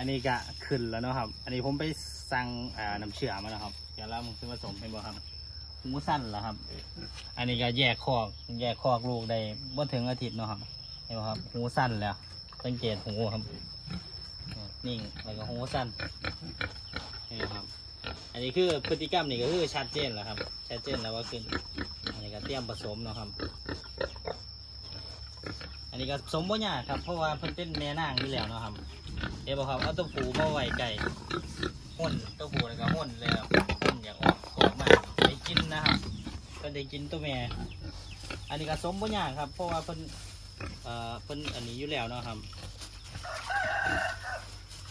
อันนี้ก็ขึ้นแล้วเนาะครับ อันนี้ผมไปสั่งอ่าน้ำเชื่อมาแล้วครับ เดี๋ยวเรามึงซื้อผสมเป็นบ่ครับหมูสั้นแล้วครับ อันนี้ก็แยกคอก แยกคอกลูกได้บ่ถึงอาทิตย์เนาะครับเห็นบ่ครับหูสั้นแล้วสังเกตหูครับนิ่งแล้วก็หูสั้นนี่ครับ อันนี้คือพฤติกรรมนี่ก็คือชัดเจนแล้วครับ ชัดเจนแล้วว่าขึ้น อันนี้ก็เตรียมผสมเนาะครับ อันนี้ก็สมบ่ยากครับเพราะว่าเพิ่นเป็นแม่นางอยู่แล้วเนาะครับเดี๋ยวบอกครับเอาตัวผูมาไว้ไก่ห่นตัวผูแล้วก็ห่นแล้วห่นอย่างออกออกมาได้กินนะครับก็ได้กินตัวแม่อันนี้ก็สมบ่ยากครับ เพราะว่าเพิ่นเอ่อเพิ่นอันนี้อยู่แล้วเนาะครับ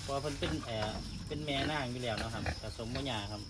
เพราะเพิ่นเป็นเอ่อเป็นแม่นางอยู่แล้วเนาะครับก็สมบ่ยากครับ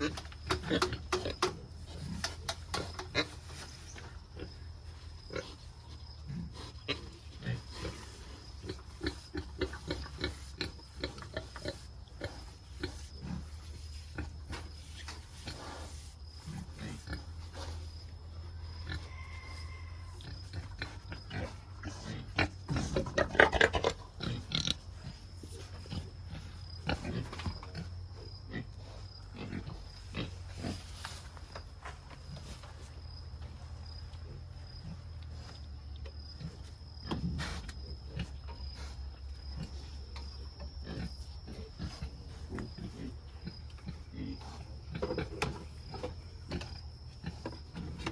Yeah.